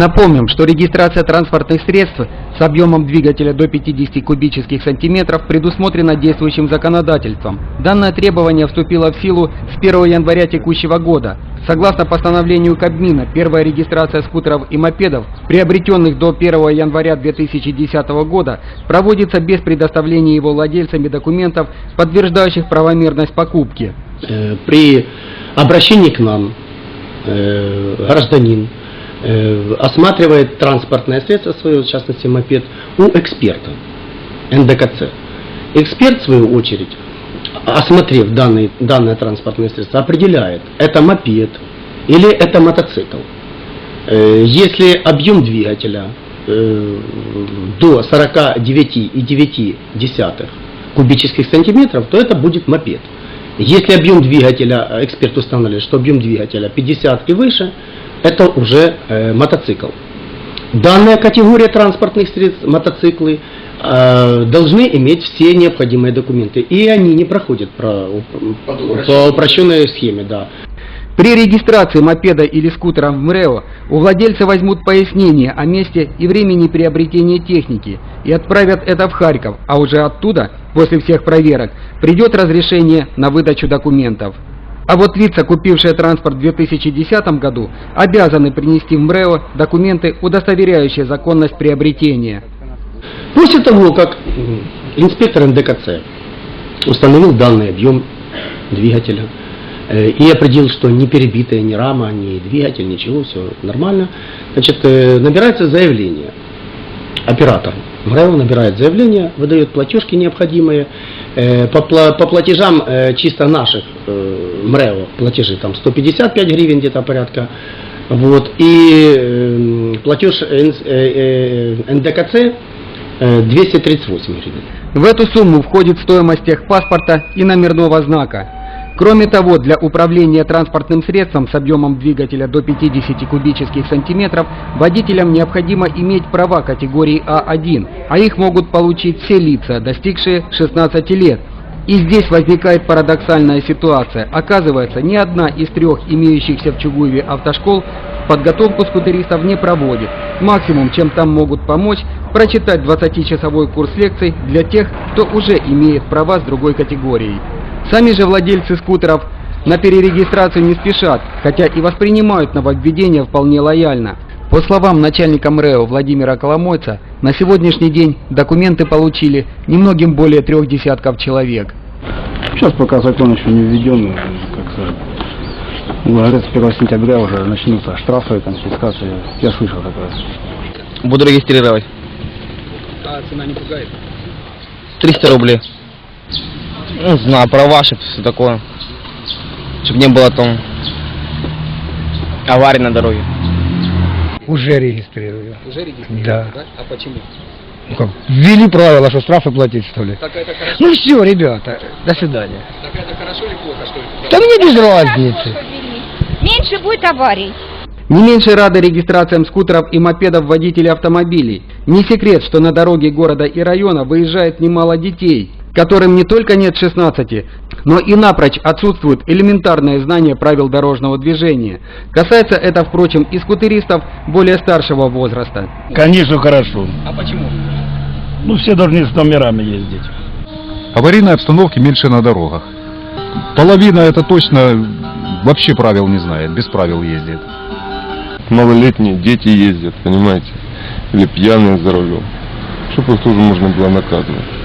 Напомним, что регистрация транспортных средств с объемом двигателя до 50 кубических сантиметров предусмотрена действующим законодательством. Данное требование вступило в силу с 1 января текущего года. Согласно постановлению Кабмина, первая регистрация скутеров и мопедов, приобретенных до 1 января 2010 года, проводится без предоставления его владельцами документов, подтверждающих правомерность покупки. Э, При обращении к нам э, гражданин осматривает транспортное средство свое, в частности мопед, у эксперта НДКЦ. Эксперт, в свою очередь, осмотрев данный, данное транспортное средство, определяет, это мопед или это мотоцикл. Э, Если объем двигателя э, до 49,9 кубических сантиметров, то это будет мопед. Если объем двигателя, э, эксперт устанавливает, что объем двигателя 50 и выше, это уже э, мотоцикл. Данная категория транспортных средств, мотоциклы, э, должны иметь все необходимые документы. И они не проходят про, по упрощенной схеме. Да. При регистрации мопеда или скутера в МРЭО у владельца возьмут пояснение о месте и времени приобретения техники и отправят это в Харьков, а уже оттуда, после всех проверок, придет разрешение на выдачу документов. А вот лица, купившие транспорт в 2010 году, обязаны принести в МРЭО документы, удостоверяющие законность приобретения. После того, как инспектор НДКЦ установил данный объем двигателя э, и определил, что не перебитая ни рама, ни двигатель, ничего, все нормально, значит, э, набирается заявление. Оператор МРЭО набирает заявление, выдает платежки необходимые. По, пла- по платежам чисто наших МРЭО платежи там 155 гривен где-то порядка. Вот, и э, платеж НС- э, э, НДКЦ э, 238 гривен. В эту сумму входит стоимость техпаспорта и номерного знака. Кроме того, для управления транспортным средством с объемом двигателя до 50 кубических сантиметров водителям необходимо иметь права категории А1, а их могут получить все лица, достигшие 16 лет. И здесь возникает парадоксальная ситуация. Оказывается, ни одна из трех имеющихся в Чугуеве автошкол подготовку скутеристов не проводит. Максимум, чем там могут помочь, прочитать 20-часовой курс лекций для тех, кто уже имеет права с другой категорией. Сами же владельцы скутеров на перерегистрацию не спешат, хотя и воспринимают нововведение вполне лояльно. По словам начальника МРЭО Владимира Коломойца, на сегодняшний день документы получили немногим более трех десятков человек. Сейчас пока закон еще не введен, как сказать, говорят, с 1 сентября уже начнутся штрафы, конфискации. Я слышал такое. Буду регистрировать. А цена не пугает? 300 рублей. Ну, знаю, про ваши, все такое. Чтоб не было там аварий на дороге. Уже регистрирую. Уже регистрируете, Да. А почему? Ну как, ввели правила, что штрафы платить, что ли? Так это хорошо, Ну все, ребята, до свидания. так это хорошо или плохо, что Да мне без разницы. Меньше будет аварий. Не меньше рады регистрациям скутеров и мопедов водителей автомобилей. Не секрет, что на дороге города и района выезжает немало детей, которым не только нет 16, но и напрочь отсутствуют элементарные знания правил дорожного движения. Касается это, впрочем, и скутеристов более старшего возраста. Конечно, хорошо. А почему? Ну, все должны с номерами ездить. Аварийной обстановки меньше на дорогах. Половина это точно вообще правил не знает, без правил ездит. малолетние дети ездят, понимаете, или пьяные за рулем. Чтобы их тоже можно было наказывать.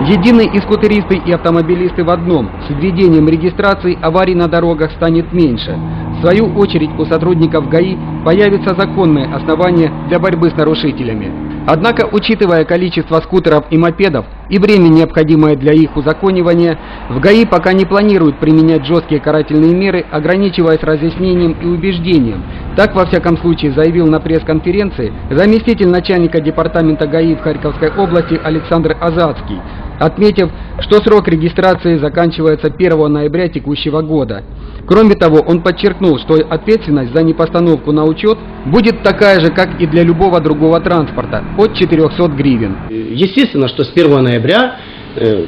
Едины и скутеристы, и автомобилисты в одном. С введением регистрации аварий на дорогах станет меньше. В свою очередь у сотрудников ГАИ появятся законные основания для борьбы с нарушителями. Однако, учитывая количество скутеров и мопедов и время, необходимое для их узаконивания, в ГАИ пока не планируют применять жесткие карательные меры, ограничиваясь разъяснением и убеждением. Так, во всяком случае, заявил на пресс-конференции заместитель начальника департамента ГАИ в Харьковской области Александр Азацкий, отметив, что срок регистрации заканчивается 1 ноября текущего года. Кроме того, он подчеркнул, что ответственность за непостановку на учет будет такая же, как и для любого другого транспорта, от 400 гривен. Естественно, что с 1 ноября э,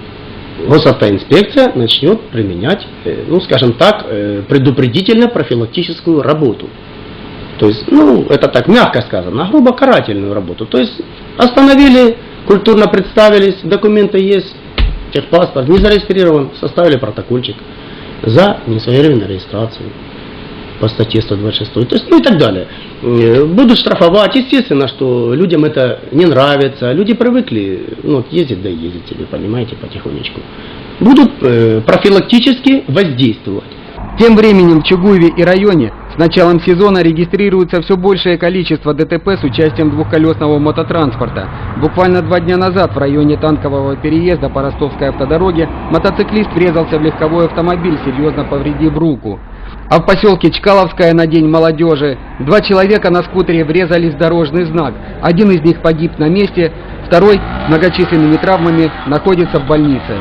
госавтоинспекция начнет применять, э, ну скажем так, э, предупредительно-профилактическую работу. То есть, ну, это так, мягко сказано, грубо карательную работу. То есть, остановили, культурно представились, документы есть, техпаспорт, не зарегистрирован, составили протокольчик за несвоевременную регистрацию по статье 126, то есть, ну и так далее. Э, Будут штрафовать, естественно, что людям это не нравится, люди привыкли, ну, ездить да ездить себе, понимаете, потихонечку. Будут э, профилактически воздействовать. Тем временем в Чугуеве и районе с началом сезона регистрируется все большее количество ДТП с участием двухколесного мототранспорта. Буквально два дня назад в районе танкового переезда по ростовской автодороге мотоциклист врезался в легковой автомобиль, серьезно повредив руку. А в поселке Чкаловская на День молодежи два человека на скутере врезались в дорожный знак. Один из них погиб на месте, второй многочисленными травмами находится в больнице.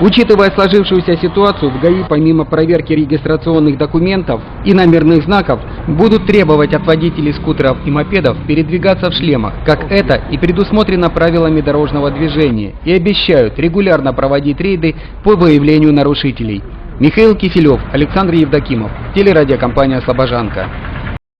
Учитывая сложившуюся ситуацию, в ГАИ помимо проверки регистрационных документов и номерных знаков будут требовать от водителей скутеров и мопедов передвигаться в шлемах, как это и предусмотрено правилами дорожного движения, и обещают регулярно проводить рейды по выявлению нарушителей. Михаил Киселев, Александр Евдокимов, телерадиокомпания «Слобожанка».